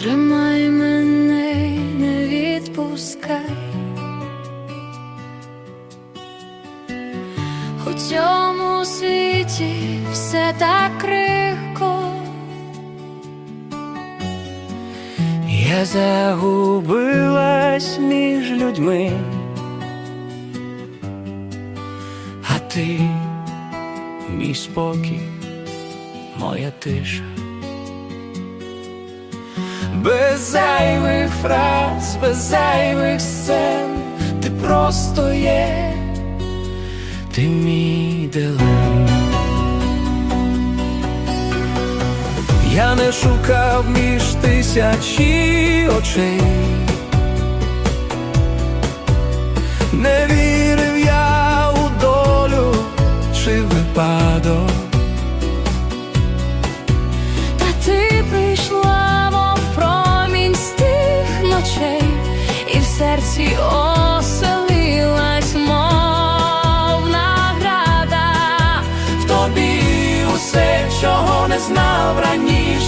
Тримай мене, не відпускай. У цьому світі все так крихко. Я загубилась між людьми, а ти мій спокій, моя тиша. Без зайвих фраз, без зайвих сцен, ти просто є, ти мій дилем. Я не шукав між тисячі очей, не вірив я у долю чи випадок. Серці оселилась, мов награда. В тобі усе, чого не знав раніше,